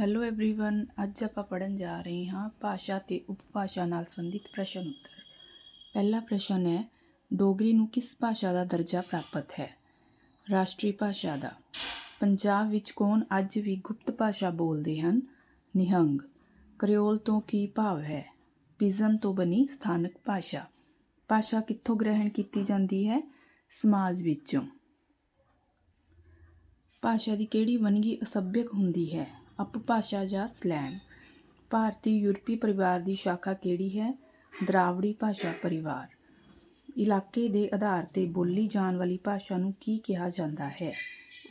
Hello everyone ਅੱਜ ਆਪਾਂ ਪੜਨ ਜਾ ਰਹੇ ਹਾਂ ਭਾਸ਼ਾ ਤੇ ਉਪਭਾਸ਼ਾ ਨਾਲ ਸੰਬੰਧਿਤ ਪ੍ਰਸ਼ਨ ਉੱਤਰ ਪਹਿਲਾ ਪ੍ਰਸ਼ਨ ਹੈ ਡੋਗਰੀ ਨੂੰ ਕਿਸ ਭਾਸ਼ਾ ਦਾ ਦਰਜਾ ਪ੍ਰਾਪਤ ਹੈ ਰਾਸ਼ਟਰੀ ਭਾਸ਼ਾ ਦਾ ਪੰਜਾਬ ਵਿੱਚ ਕੌਣ ਅੱਜ ਵੀ ਗੁਪਤ ਭਾਸ਼ਾ ਬੋਲਦੇ ਹਨ ਨਿਹੰਗ ਕ੍ਰਿਓਲ ਤੋਂ ਕੀ ਭਾਵ ਹੈ ਪਿਜਨ ਤੋਂ ਬਣੀ ਸਥਾਨਕ ਭਾਸ਼ਾ ਭਾਸ਼ਾ ਕਿੱਥੋਂ ਗ੍ਰਹਿਣ ਕੀਤੀ ਜਾਂਦੀ ਹੈ ਸਮਾਜ ਵਿੱਚੋਂ ਭਾਸ਼ਾ ਦੀ ਕਿਹੜੀ ਵੰਨਗੀ ਅਸੱਭਿਅਕ ਹੁੰਦੀ ਹੈ ਅਪਭਾਸ਼ਾ ਜਾਂ ਸਲੈਂਗ। ਭਾਰਤੀ ਯੂਰਪੀ ਪਰਿਵਾਰ ਦੀ ਸ਼ਾਖਾ ਕਿਹੜੀ ਹੈ? ਦਰਾਵੜੀ ਭਾਸ਼ਾ ਪਰਿਵਾਰ। ਇਲਾਕੇ ਦੇ ਆਧਾਰ ਤੇ ਬੋਲੀ ਜਾਣ ਵਾਲੀ ਭਾਸ਼ਾ ਨੂੰ ਕੀ ਕਿਹਾ ਜਾਂਦਾ ਹੈ?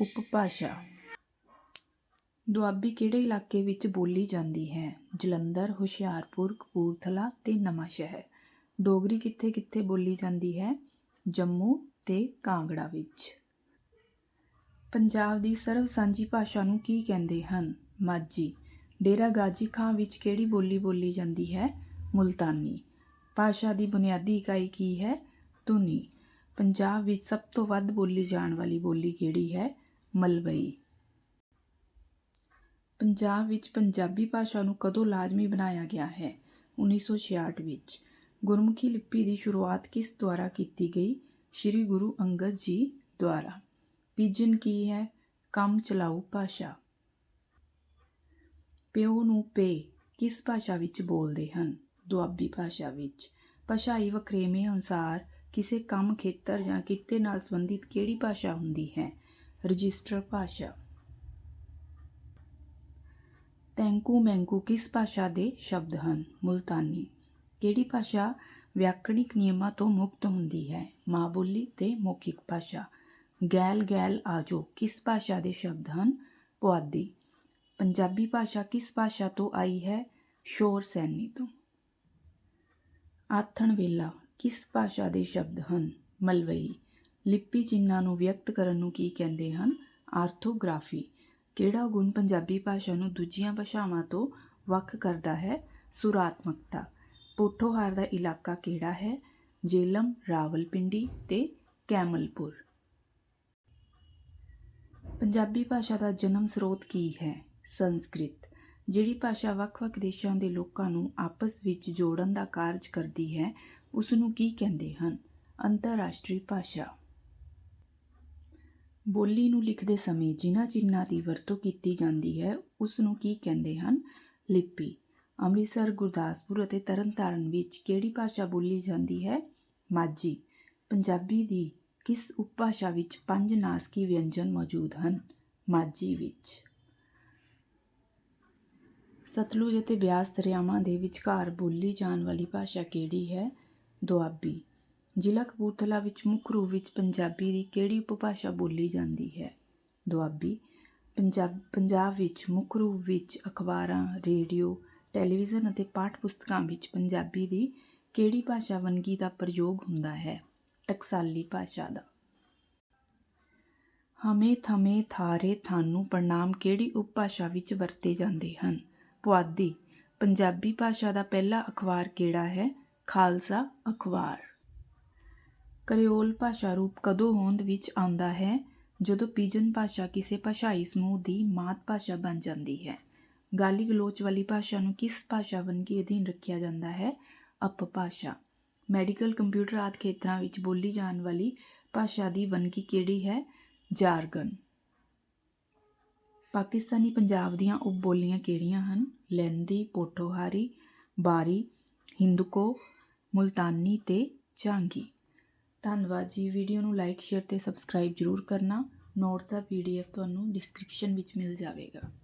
ਉਪਭਾਸ਼ਾ ਦੁਆਬੀ ਕਿਹੜੇ ਇਲਾਕੇ ਵਿੱਚ ਬੋਲੀ ਜਾਂਦੀ ਹੈ? ਜਲੰਧਰ, ਹੁਸ਼ਿਆਰਪੁਰ, ਕਪੂਰਥਲਾ ਤੇ ਨਵਾਂਸ਼ਹਿਰ। ਡੋਗਰੀ ਕਿੱਥੇ ਕਿੱਥੇ ਬੋਲੀ ਜਾਂਦੀ ਹੈ? ਜੰਮੂ ਤੇ ਕਾਂਗੜਾ ਵਿੱਚ। ਪੰਜਾਬ ਦੀ ਸਰਵ ਸਾਂਝੀ ਭਾਸ਼ਾ ਨੂੰ ਕੀ ਕਹਿੰਦੇ ਹਨ? ਮਾਝੀ। ਡੇਰਾ ਗਾਜੀ ਖਾਂ ਵਿੱਚ ਕਿਹੜੀ ਬੋਲੀ ਬੋਲੀ ਜਾਂਦੀ ਹੈ? ਮੁਲਤਾਨੀ। ਭਾਸ਼ਾ ਦੀ ਬੁਨਿਆਦੀ ਇਕਾਈ ਕੀ ਹੈ? ਧੁਨੀ। ਪੰਜਾਬ ਵਿੱਚ ਸਭ ਤੋਂ ਵੱਧ ਬੋਲੀ ਜਾਣ ਵਾਲੀ ਬੋਲੀ ਕਿਹੜੀ ਹੈ? ਮਲਵਈ। ਪੰਜਾਬ ਵਿੱਚ ਪੰਜਾਬੀ ਭਾਸ਼ਾ ਨੂੰ ਕਦੋਂ ਲਾਜ਼ਮੀ ਬਣਾਇਆ ਗਿਆ ਹੈ? 1966 ਵਿੱਚ। ਗੁਰਮੁਖੀ ਲਿਪੀ ਦੀ ਸ਼ੁਰੂਆਤ ਕਿਸ ਦੁਆਰਾ ਕੀਤੀ ਗਈ? ਸ੍ਰੀ ਗੁਰੂ ਅੰਗਦ ਜੀ ਦੁਆਰਾ। ਪੀਜਨ ਕੀ ਹੈ? ਕੰਮ ਚਲਾਊ ਭਾਸ਼ਾ। ਪਿਓ ਨੂੰ ਪੇ ਕਿਸ ਭਾਸ਼ਾ ਵਿੱਚ ਬੋਲਦੇ ਹਨ? ਦੁਆਬੀ ਭਾਸ਼ਾ ਵਿੱਚ। ਭਾਸ਼ਾਈ ਵਖਰੇਵੇਂ ਅਨੁਸਾਰ ਕਿਸੇ ਕੰਮ ਖੇਤਰ ਜਾਂ ਕਿੱਤੇ ਨਾਲ ਸੰਬੰਧਿਤ ਕਿਹੜੀ ਭਾਸ਼ਾ ਹੁੰਦੀ ਹੈ? ਰਜਿਸਟਰ ਭਾਸ਼ਾ। ਤੈਂਕੂ ਮੈਂਕੂ ਕਿਸ ਭਾਸ਼ਾ ਦੇ ਸ਼ਬਦ ਹਨ? ਮੁਲਤਾਨੀ। ਕਿਹੜੀ ਭਾਸ਼ਾ ਵਿਆਕਰਣਿਕ ਨਿਯਮਾਂ ਤੋਂ ਮੁਕਤ ਹੁੰਦੀ ਹੈ? ਮਾਂ ਬੋਲੀ ਤੇ ਮੌਖਿਕ ਭਾਸ਼ਾ। ਗੈਲ ਗੈਲ ਆਜੋ ਕਿਸ ਭਾਸ਼ਾ ਦੇ ਸ਼ਬਦ ਹਨ? ਪੁਆਧੀ। ਪੰਜਾਬੀ ਭਾਸ਼ਾ ਕਿਸ ਭਾਸ਼ਾ ਤੋਂ ਆਈ ਹੈ? ਸ਼ੋਰ ਸੈਨੀ ਤੋਂ। ਆਥਣ ਵੇਲਾ, ਕਿਸ ਭਾਸ਼ਾ ਦੇ ਸ਼ਬਦ ਹਨ? ਮਲਵਈ, ਲਿਪੀ ਚਿੰਨ੍ਹਾਂ ਨੂੰ ਵਿਅਕਤ ਕਰਨ ਨੂੰ ਕੀ ਕਹਿੰਦੇ ਹਨ? ਆਰਥੋਗ੍ਰਾਫੀ, ਕਿਹੜਾ ਗੁਣ ਪੰਜਾਬੀ ਭਾਸ਼ਾ ਨੂੰ ਦੂਜੀਆਂ ਭਾਸ਼ਾਵਾਂ ਤੋਂ ਵੱਖ ਕਰਦਾ ਹੈ? ਸੁਰਾਤਮਕਤਾ, ਪੋਠੋਹਾਰ ਦਾ ਇਲਾਕਾ ਕਿਹੜਾ ਹੈ? ਜੇਲਮ, ਰਾਵਲਪਿੰਡੀ ਤੇ ਕੈਮਲਪੁਰ। ਪੰਜਾਬੀ ਭਾਸ਼ਾ ਦਾ ਜਨਮ ਸਰੋਤ ਕੀ ਹੈ? ਸੰਸਕ੍ਰਿਤ, ਜਿਹੜੀ ਭਾਸ਼ਾ ਵੱਖ-ਵੱਖ ਦੇਸ਼ਾਂ ਦੇ ਲੋਕਾਂ ਨੂੰ ਆਪਸ ਵਿੱਚ ਜੋੜਨ ਦਾ ਕਾਰਜ ਕਰਦੀ ਹੈ ਉਸ ਨੂੰ ਕੀ ਕਹਿੰਦੇ ਹਨ? ਅੰਤਰਰਾਸ਼ਟਰੀ ਭਾਸ਼ਾ। ਬੋਲੀ ਨੂੰ ਲਿਖਦੇ ਸਮੇਂ ਜਿਨ੍ਹਾਂ ਚਿੰਨ੍ਹਾਂ ਦੀ ਵਰਤੋਂ ਕੀਤੀ ਜਾਂਦੀ ਹੈ ਉਸ ਨੂੰ ਕੀ ਕਹਿੰਦੇ ਹਨ? ਲਿਪੀ। ਅੰਮ੍ਰਿਤਸਰ, ਗੁਰਦਾਸਪੁਰ ਅਤੇ ਤਰਨਤਾਰਨ ਵਿੱਚ ਕਿਹੜੀ ਭਾਸ਼ਾ ਬੋਲੀ ਜਾਂਦੀ ਹੈ? ਮਾਝੀ। ਪੰਜਾਬੀ ਦੀ ਕਿਸ ਉਪਭਾਸ਼ਾ ਵਿੱਚ ਪੰਜ ਨਾਸਕੀ ਵਿਅੰਜਨ ਮੌਜੂਦ ਹਨ? ਮਾਝੀ ਵਿੱਚ। ਸਤਲੁਜ ਅਤੇ ਬਿਆਸ ਦਰਿਆਵਾਂ ਦੇ ਵਿਚਕਾਰ ਬੋਲੀ ਜਾਣ ਵਾਲੀ ਭਾਸ਼ਾ ਕਿਹੜੀ ਹੈ? ਦੁਆਬੀ। ਜ਼ਿਲ੍ਹਾ ਕਪੂਰਥਲਾ ਵਿੱਚ ਮੁੱਖ ਰੂਪ ਵਿੱਚ ਪੰਜਾਬੀ ਦੀ ਕਿਹੜੀ ਉਪਭਾਸ਼ਾ ਬੋਲੀ ਜਾਂਦੀ ਹੈ? ਦੁਆਬੀ। ਪੰਜਾਬ ਪੰਜਾਬ ਵਿੱਚ ਮੁੱਖ ਰੂਪ ਵਿੱਚ ਅਖਬਾਰਾਂ, ਰੇਡੀਓ, ਟੈਲੀਵਿਜ਼ਨ ਅਤੇ ਪਾਠ ਪੁਸਤਕਾਂ ਵਿੱਚ ਪੰਜਾਬੀ ਦੀ ਕਿਹੜੀ ਭਾਸ਼ਾ ਵੰਨਗੀ ਦਾ ਪ੍ਰਯੋਗ ਹੁੰਦਾ ਹੈ? ਟਕਸਾਲੀ ਭਾਸ਼ਾ ਦਾ। ਹਮੇ ਥਮੇ ਥਾਰੇ ਥਾਨੂੰ ਪ੍ਰਣਾਮ ਕਿਹੜੀ ਉਪਭਾਸ਼ਾ ਵਿੱਚ ਵਰਤੇ ਜਾਂਦੇ ਹਨ? ਪੁਆਧੀ। ਪੰਜਾਬੀ ਭਾਸ਼ਾ ਦਾ ਪਹਿਲਾ ਅਖਬਾਰ ਕਿਹੜਾ ਹੈ? ਖਾਲਸਾ ਅਖਬਾਰ। ਕਰਿਓਲ ਭਾਸ਼ਾ ਰੂਪ ਕਦੋਂ ਹੋਂਦ ਵਿੱਚ ਆਉਂਦਾ ਹੈ? ਜਦੋਂ ਪੀਜਨ ਭਾਸ਼ਾ ਕਿਸੇ ਭਾਸ਼ਾਈ ਸਮੂਹ ਦੀ ਮਾਤ ਭਾਸ਼ਾ ਬਣ ਜਾਂਦੀ ਹੈ। ਗਾਲੀ ਗਲੋਚ ਵਾਲੀ ਭਾਸ਼ਾ ਨੂੰ ਕਿਸ ਭਾਸ਼ਾ ਵੰਨਗੀ ਅਧੀਨ ਰੱਖਿਆ ਜਾਂਦਾ ਹੈ? ਅਪਭਾਸ਼ਾ ਮੈਡੀਕਲ ਕੰਪਿਊਟਰ ਆਦਿ ਖੇਤਰਾਂ ਵਿੱਚ ਬੋਲੀ ਜਾਣ ਵਾਲੀ ਭਾਸ਼ਾ ਦੀ ਵੰਨਗੀ ਕਿਹੜੀ ਹੈ? ਜਾਰਗਨ। ਪਾਕਿਸਤਾਨੀ ਪੰਜਾਬ ਦੀਆਂ ਉਪ ਬੋਲੀਆਂ ਕਿਹੜੀਆਂ ਹਨ? ਲਹਿੰਦੀ, ਪੋਠੋਹਾਰੀ, ਬਾਰੀ, ਹਿੰਦੂਕੋ, ਮੁਲਤਾਨੀ ਅਤੇ ਝਾਂਗੀ ਧੰਨਵਾਦ ਜੀ। ਵੀਡੀਓ ਨੂੰ ਲਾਈਕ ਸ਼ੇਅਰ ਅਤੇ ਸਬਸਕ੍ਰਾਈਬ ਜਰੂਰ ਕਰਨਾ। ਨੋਟਸ ਦਾ ਪੀ ਡੀ ਪੀਡੀਐਫ ਤੁਹਾਨੂੰ ਡਿਸਕ੍ਰਿਪਸ਼ਨ ਵਿੱਚ ਮਿਲ ਜਾਵੇਗਾ।